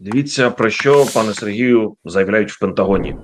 Дивіться про що пане Сергію заявляють в Пентагоні.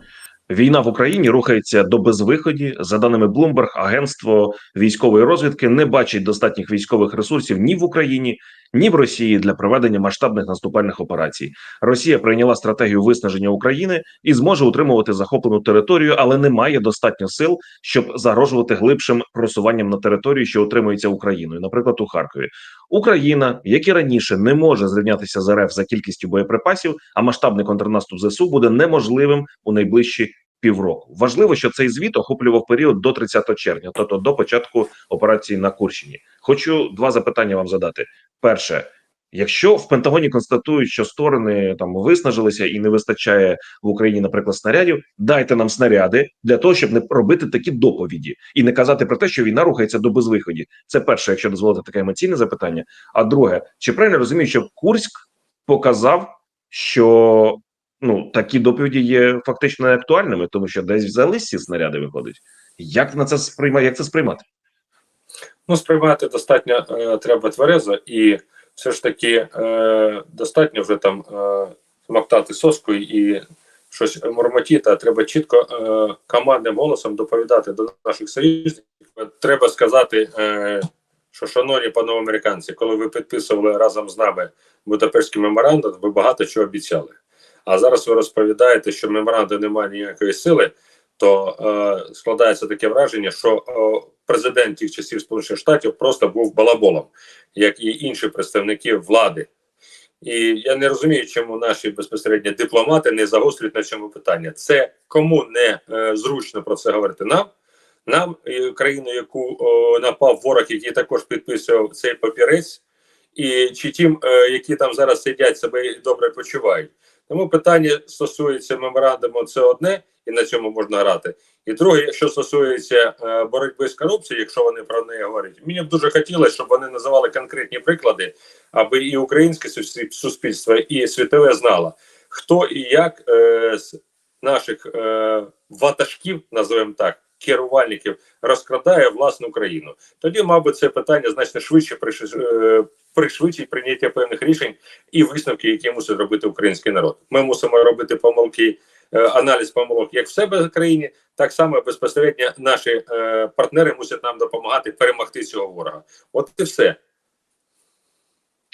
Війна в Україні рухається до безвиході. За даними Bloomberg, агентство військової розвідки не бачить достатніх військових ресурсів ні в Україні, ні в Росії для проведення масштабних наступальних операцій. Росія прийняла стратегію виснаження України і зможе утримувати захоплену територію, але не має достатньо сил, щоб загрожувати глибшим просуванням на території, що утримується Україною, наприклад, у Харкові. Україна, як і раніше, не може зрівнятися з РФ за кількістю боєприпасів, а масштабний контрнаступ ЗСУ буде неможливим у найближчі півроку. Важливо, що цей звіт охоплював період до 30 червня, тобто до початку операції на Курщині. Хочу два запитання вам задати. Перше. Якщо в Пентагоні констатують, що сторони там виснажилися і не вистачає в Україні, наприклад, снарядів, дайте нам снаряди для того, щоб не робити такі доповіді і не казати про те, що війна рухається до безвиході. Це перше, якщо дозволити таке емоційне запитання. А друге, чи правильно розумію, що Курськ показав, що ну такі доповіді є фактично неактуальними, тому що десь взялись ці снаряди, виходить. Як на це сприймати? Як це сприймати? Ну, сприймати достатньо е, треба тверезо, і все ж таки е, достатньо вже там е, смоктати соску і щось мурмотіти, а треба чітко е, командним голосом доповідати до наших союзників. Треба сказати, е, що, шановні панове американці, коли ви підписували разом з нами Будапештський меморандум, ви багато чого обіцяли. А зараз ви розповідаєте, що меморандум не має ніякої сили, то е, складається таке враження, що е, президент тих часів Сполучених Штатів просто був балаболом, як і інші представники влади. І я не розумію, чому наші безпосередньо дипломати не загострюють на цьому питання. Це кому не е, зручно про це говорити нам, нам, країну, яку о, напав ворог, який також підписував цей папірець, і чи тим, е, які там зараз сидять, себе добре почувають. Тому питання стосується меморандуму, це одне, і на цьому можна грати. І друге, якщо стосується е, боротьби з корупцією, якщо вони про неї говорять, мені б дуже хотілося, щоб вони називали конкретні приклади, аби і українське суспільство, і світове знало, хто і як е, з наших е, ватажків, називаємо так, керувальників, розкрадає власну країну. Тоді, мабуть, це питання значно швидше приш- пришвидшить прийняття певних рішень і висновки, які мусить робити український народ. Ми мусимо робити помилки, аналіз помилок як в себе в країні, так само безпосередньо наші е, партнери мусять нам допомагати перемогти цього ворога. От і все.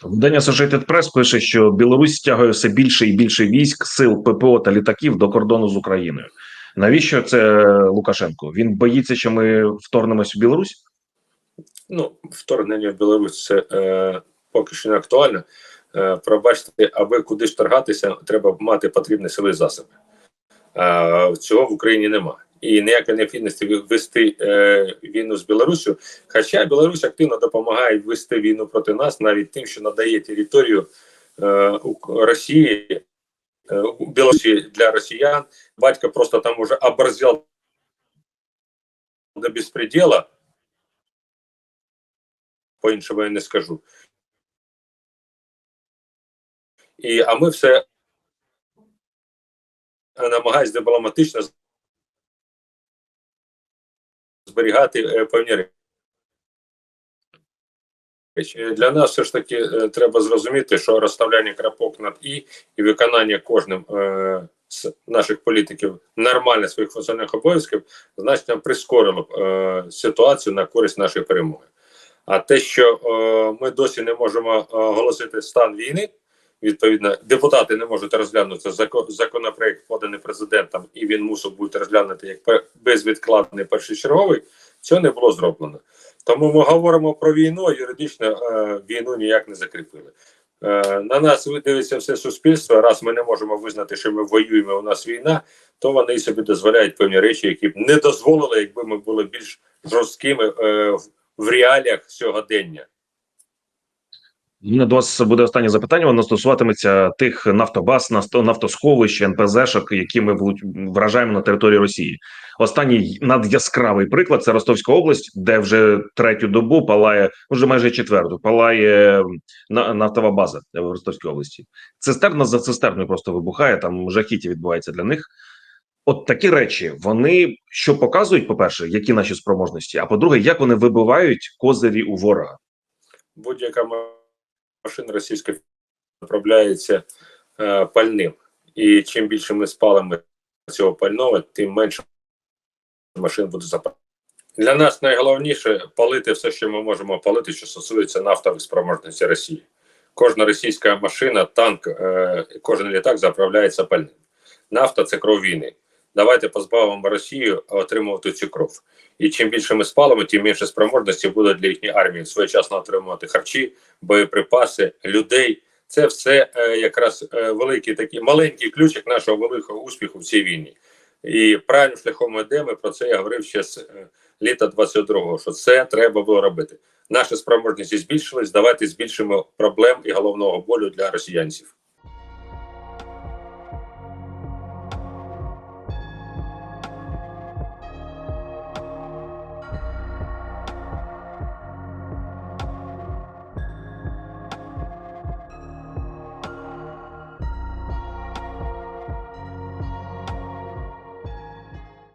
Видання Associated Press пише, що Білорусь стягує все більше і більше військ, сил ППО та літаків до кордону з Україною. Навіщо це Лукашенко? Він боїться, що ми вторгнемось в Білорусь? Ну, вторгнення в Білорусь це е, поки що не актуально. Е, пробачте, аби куди ж торгатися, треба мати потрібні сили засоби. Е, цього в Україні нема. І ніякої необхідності вести е, війну з Білоруссю. Хоча Білорусь активно допомагає вести війну проти нас, навіть тим, що надає територію е, Росії, е, Білорусі для росіян. Батько просто там уже оборзел до безпредела. По-іншому я не скажу. І, а ми все намагаємось дипломатично зберігати е, певні речі. Для нас все ж таки е, треба зрозуміти, що розставляння крапок над і і виконання кожним е, з наших політиків нормально своїх функціональних обов'язків значно прискорило б ситуацію на користь нашої перемоги. А те, що ми досі не можемо оголосити стан війни, відповідно, депутати не можуть розглянути зако- законопроект, поданий президентом, і він мусив бути розглянутий як безвідкладний першочерговий. Цього не було зроблено. Тому ми говоримо про війну, а юридично е, війну ніяк не закріпили. Е, на нас дивиться все суспільство. Раз ми не можемо визнати, що ми воюємо, у нас війна, то вони собі дозволяють певні речі, які б не дозволили, якби ми були більш жорсткими е, в реаліях сьогодення. До вас буде останнє запитання. Воно стосуватиметься тих нафтобаз, нафто- нафтосховищ, НПЗшок, які ми вражаємо на території Росії. Останній надяскравий приклад це Ростовська область, де вже третю добу палає, вже майже четверту, палає нафтова база в Ростовській області. Цистерна за цистерною просто вибухає. Там жахіття відбувається для них. От такі речі вони що показують, по-перше, які наші спроможності, а по-друге, як вони вибивають козирі у ворога. Будь-яка машина російська направляється е, пальним. І чим більше ми спалимо цього пального, тим менше машин буде запалити. Для нас найголовніше палити все, що ми можемо палити, що стосується нафтових спроможностей Росії. Кожна російська машина, танк, е, кожен літак заправляється пальним. Нафта це кров війни. Давайте позбавимо Росію отримувати цю кров. І чим більше ми спалимо, тим менше спроможності буде для їхньої армії своєчасно отримувати харчі, боєприпаси, людей. Це все е, якраз е, великий такий маленький ключик нашого великого успіху в цій війні. І правильним шляхом йдемо. Про це я говорив ще з е, літа 22-го, що це треба було робити. Наші спроможності збільшились. Давайте збільшимо проблем і головного болю для росіянців.